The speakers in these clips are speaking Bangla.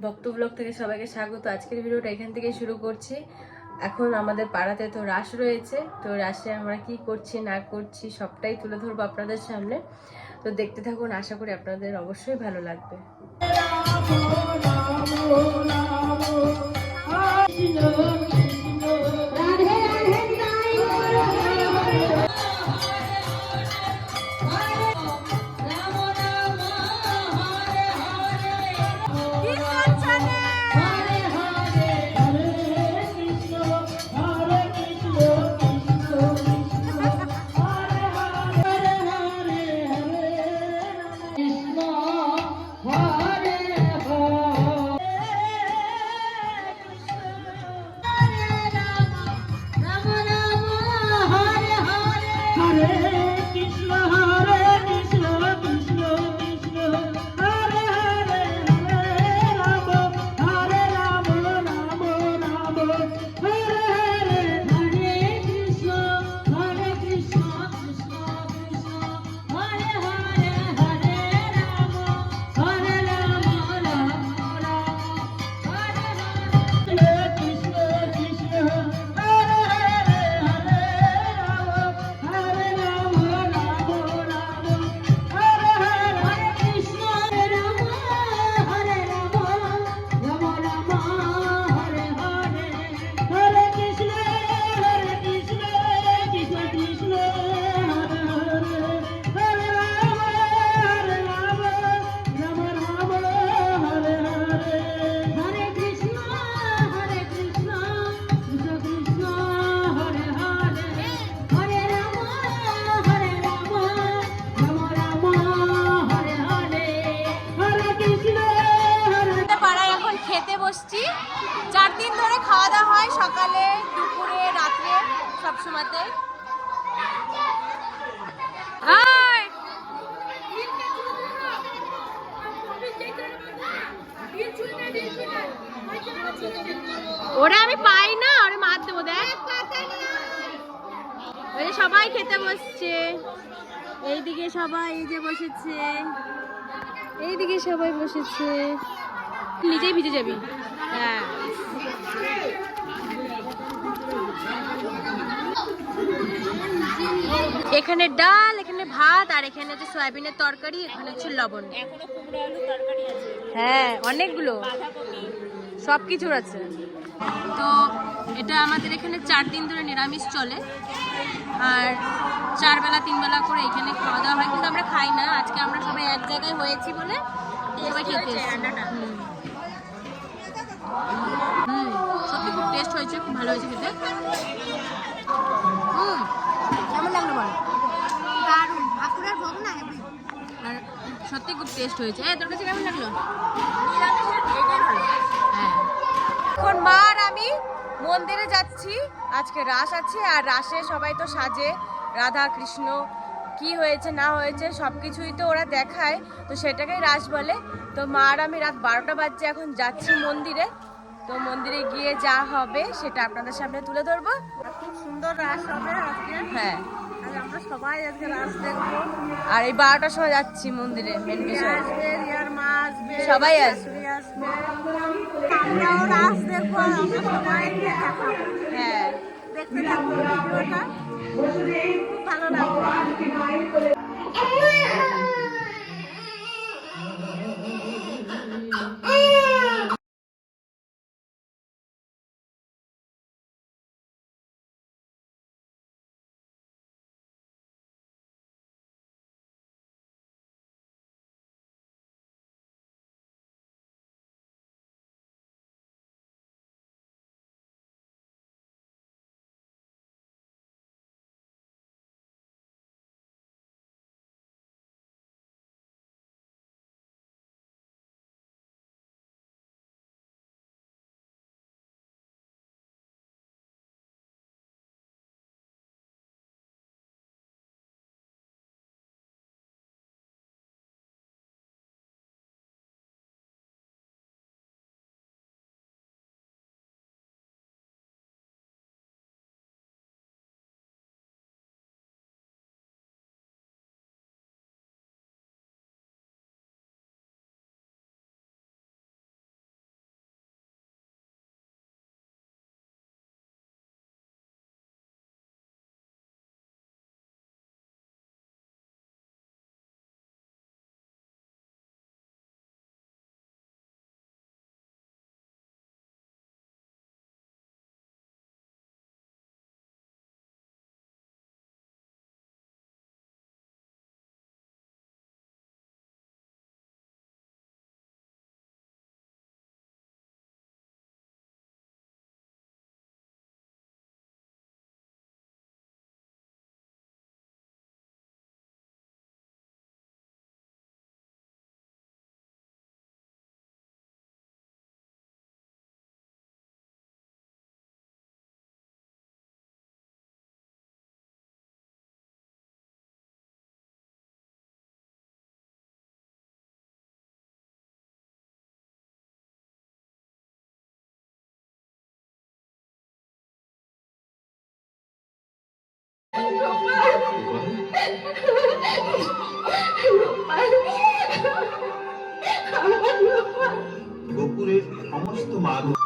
ভক্ত ব্লগ থেকে সবাইকে স্বাগত আজকের ভিডিওটা এখান থেকে শুরু করছি এখন আমাদের পাড়াতে তো রাস রয়েছে তো রাসে আমরা কি করছি না করছি সবটাই তুলে ধরবো আপনাদের সামনে তো দেখতে থাকুন আশা করি আপনাদের অবশ্যই ভালো লাগবে হরে বসছি চার দিন ধরে খাওয়া দাওয়া হয় সকালে, দুপুরে, রাত্রে সব সময়তে ওরা আমি পাই না, ওরে মার দেবো, দেখ। সবাই খেতে বসছে। এইদিকে সবাই এই যে বসেছে। এইদিকে সবাই বসেছে। নিজেই ভিজে যাবি। হ্যাঁ। এখানে ডাল এখানে ভাত আর এখানে হচ্ছে সয়াবিনের তরকারি এখানে হচ্ছে লবণ। হ্যাঁ অনেকগুলো। সব কিছুর আছে। তো এটা আমাদের এখানে চার দিন ধরে নিরামিষ চলে। আর চার বেলা তিন বেলা করে এখানে খাওয়া দাওয়া হয়। কিন্তু আমরা খাই না। আজকে আমরা সবাই এক জায়গায় হয়েছি বলে সবাই খেতে। হুম। সত্যি খুব টেস্ট হয়েছে খুব ভালো হয়েছে খেতে। হুম কেমন লাগল বল? দারুণ ঠাকুরের ভোগ না আর সত্যি খুব টেস্ট হয়েছে। এই তোর কাছে কেমন লাগল? হ্যাঁ। এখন মা আর আমি মন্দিরে যাচ্ছি আজকে রাস আছে আর রাসে সবাই তো সাজে রাধা কৃষ্ণ কি হয়েছে না হয়েছে সব কিছুই তো ওরা দেখায়। তো সেটাকেই রাস বলে। তো মা আর আমি রাত বারোটা বাজছে এখন যাচ্ছি মন্দিরে। তো মন্দিরে গিয়ে যা হবে সেটা আপনাদের সামনে তুলে ধরবো। খুব সুন্দর রাস হবে আজকে। হ্যাঁ। আমরা সবাই আজকে রাস দেখব। আর এই বারোটার সময় যাচ্ছি মন্দিরে মেন বিষয়। সবাই আসবে। আমরাও রাস দেখব আমরা সবাই দেখতে থাকুন ভিডিওটা ভালো লাগবে গোপুরের সমস্ত মাগো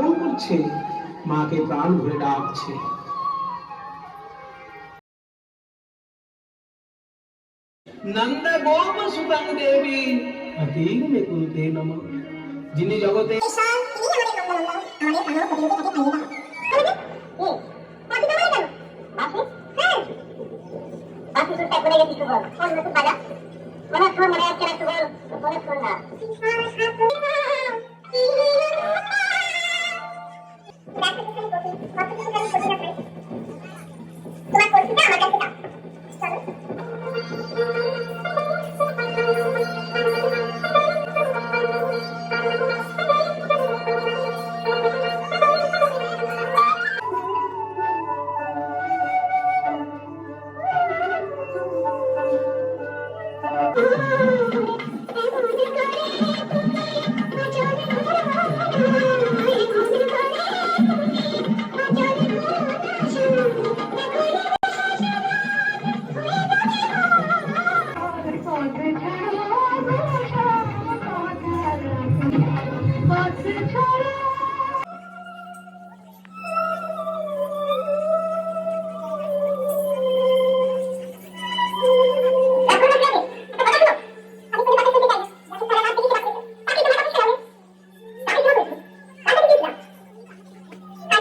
ধারণ করছে। মাকে প্রাণ ভরে ডাকছে। নন্দ গোপ সুতং দেবী। অতীন কুলতে নম। যিনি জগতে মানে তোর মনে একটা বল মনে তোর না।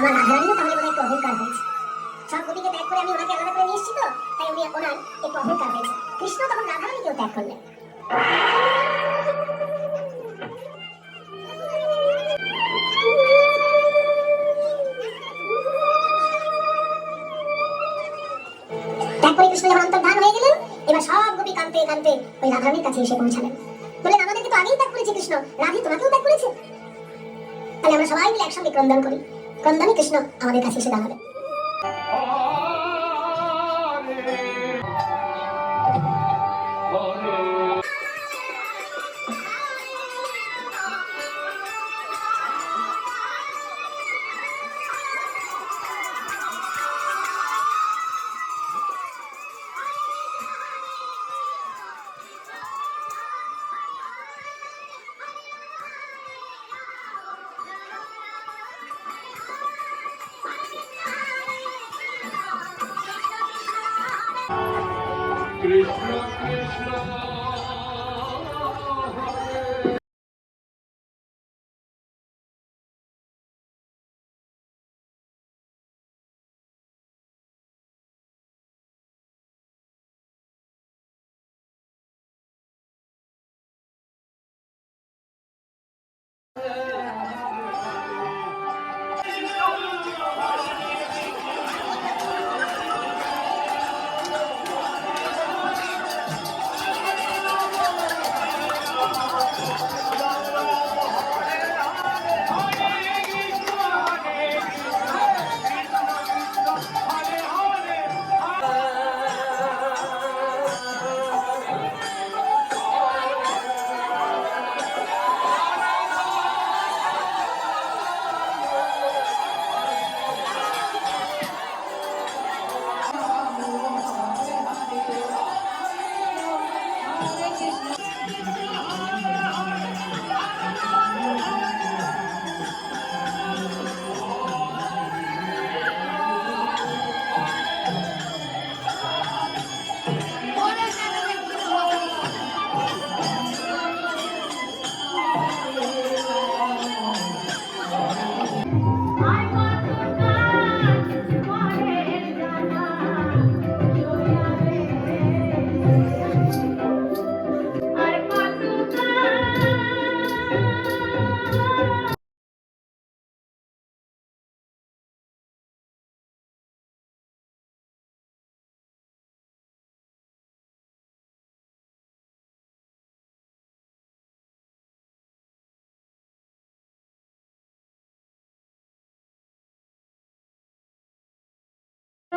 আমার রাধারানীও তাহলে মনে একটু অহংকার হয়েছে। সব গোপীকে ত্যাগ করে আমি ওনাকে আলাদা করে নিয়ে এসেছি তো, তাই উনি ওনার একটু অহংকার হয়েছে। কৃষ্ণ তখন রাধারানীকেও ত্যাগ করলেন। অন্তর্ধান হয়ে এবার সব কাছে এসে আমাদেরকে ত্যাগ কৃষ্ণ। রাধি তোমাকেও ত্যাগ করেছে? তাহলে আমরা সবাই মিলে একসঙ্গে ক্রন্দন করি। ক্রন্দনে কৃষ্ণ আমাদের কাছে এসে দাঁড়াবে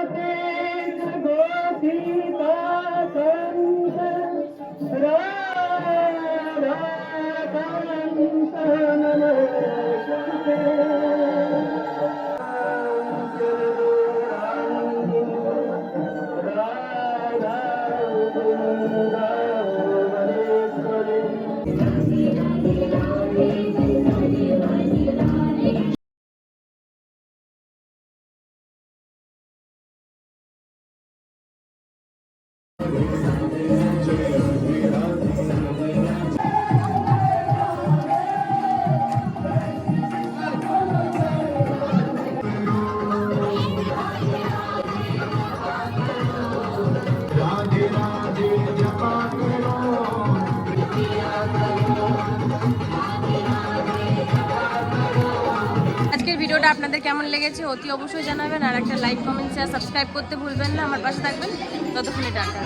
আজকের লেগেছে অতি অবশ্যই জানাবেন। আর একটা লাইক কমেন্ট শেয়ার সাবস্ক্রাইব করতে ভুলবেন না। আমার পাশে থাকবেন। ততক্ষণে টাটা।